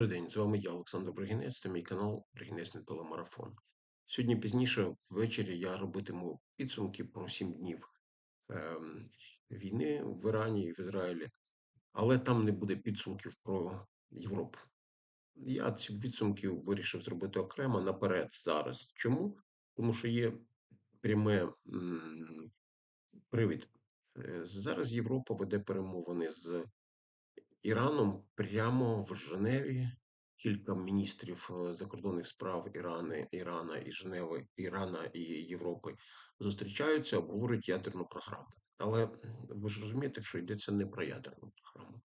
Добрий день, з вами я, Олександр Бригінець, та мій канал Бригінецький телемарафон. Сьогодні пізніше ввечері я робитиму підсумки про сім днів ем, війни в Ірані і в Ізраїлі, але там не буде підсумків про Європу. Я ці підсумки вирішив зробити окремо наперед зараз. Чому? Тому що є пряме привід. Е, Зараз Європа веде перемовини з Іраном прямо в Женеві. Кілька міністрів е, закордонних справ Ірани, Ірана і Женеви, Ірана і Європи зустрічаються, обговорюють ядерну програму. Але ви ж розумієте, що йдеться не про ядерну програму,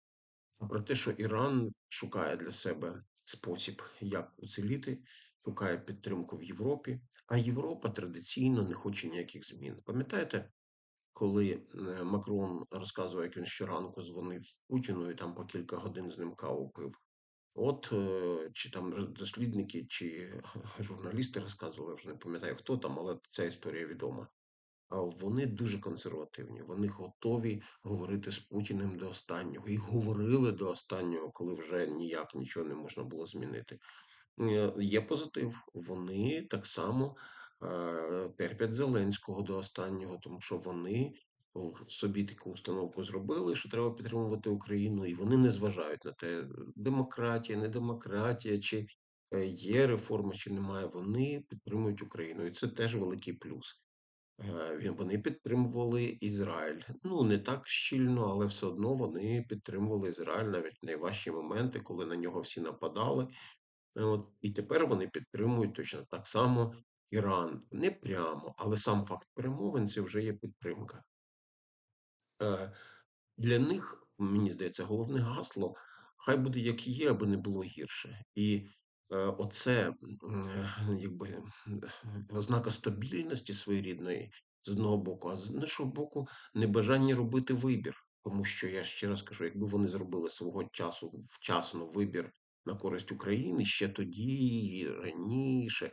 а про те, що Іран шукає для себе спосіб, як уціліти, шукає підтримку в Європі, а Європа традиційно не хоче ніяких змін. Пам'ятаєте, коли е, Макрон розказував, як він щоранку дзвонив Путіну і там по кілька годин з ним каву пив. От е, чи там дослідники, чи журналісти розказували, вже не пам'ятаю хто там, але ця історія відома. Вони дуже консервативні. Вони готові говорити з Путіним до останнього. І говорили до останнього, коли вже ніяк нічого не можна було змінити. Е, Є позитив. Вони так само терпять Зеленського до останнього, тому що вони в собі таку установку зробили, що треба підтримувати Україну, і вони не зважають на те, демократія, не демократія, чи е, є реформа, чи немає. Вони підтримують Україну, і це теж великий плюс. Е, вони підтримували Ізраїль. Ну не так щільно, але все одно вони підтримували Ізраїль навіть в найважчі моменти, коли на нього всі нападали. Е, От, і тепер вони підтримують точно так само Іран. Не прямо, але сам факт перемовин це вже є підтримка. Е, Для них, мені здається, головне гасло хай буде як є, аби не було гірше. І е, оце е, якби ознака стабільності своєрідної з одного боку, а з іншого боку, небажання робити вибір. Тому що я ще раз кажу, якби вони зробили свого часу вчасно вибір на користь України ще тоді, раніше,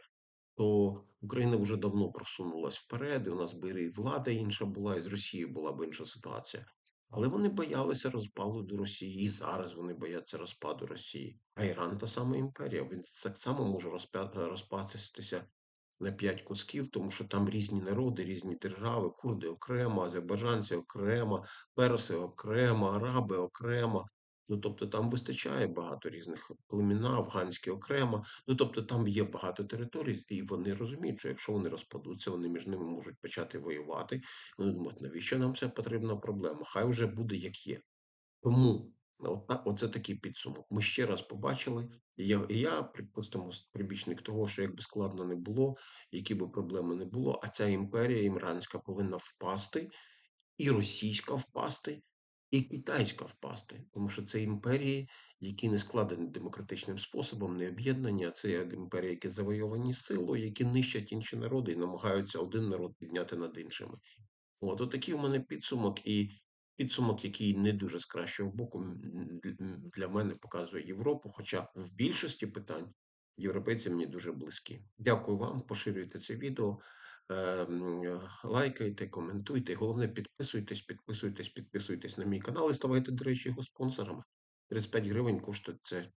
то Україна вже давно просунулась вперед, і у нас би і влада інша була, і з Росією була б інша ситуація. Але вони боялися розпаду до Росії, і зараз вони бояться розпаду Росії. А Іран та сама імперія. Він так само може розпастися на п'ять кусків, тому що там різні народи, різні держави, курди окремо, азербайджанці окремо, перси окремо, араби окремо. Ну тобто там вистачає багато різних племена, афганські окремо. Ну тобто там є багато територій, і вони розуміють, що якщо вони розпадуться, вони між ними можуть почати воювати. Вони думають, навіщо нам ця потрібна проблема? Хай вже буде як є. Тому оце такий підсумок. Ми ще раз побачили. І я, і я припустимо, прибічник того, що якби складно не було, які би проблеми не було, а ця імперія імранська повинна впасти, і російська впасти, і китайська впасти. Тому що це імперії, які не складені демократичним способом, не об'єднані, а це імперії, які завойовані силою, які нищать інші народи і намагаються один народ підняти над іншими. От, отакий у мене підсумок, і підсумок, який не дуже з кращого боку для мене показує Європу, хоча в більшості питань європейці мені дуже близькі. Дякую вам, поширюйте це відео, лайкайте, коментуйте. Головне, підписуйтесь, підписуйтесь, підписуйтесь на мій канал і ставайте, до речі, його спонсорами. 35 гривень коштує це.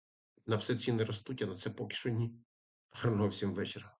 На все ціни ростуть, а на це поки що ні. Гарного всім вечора.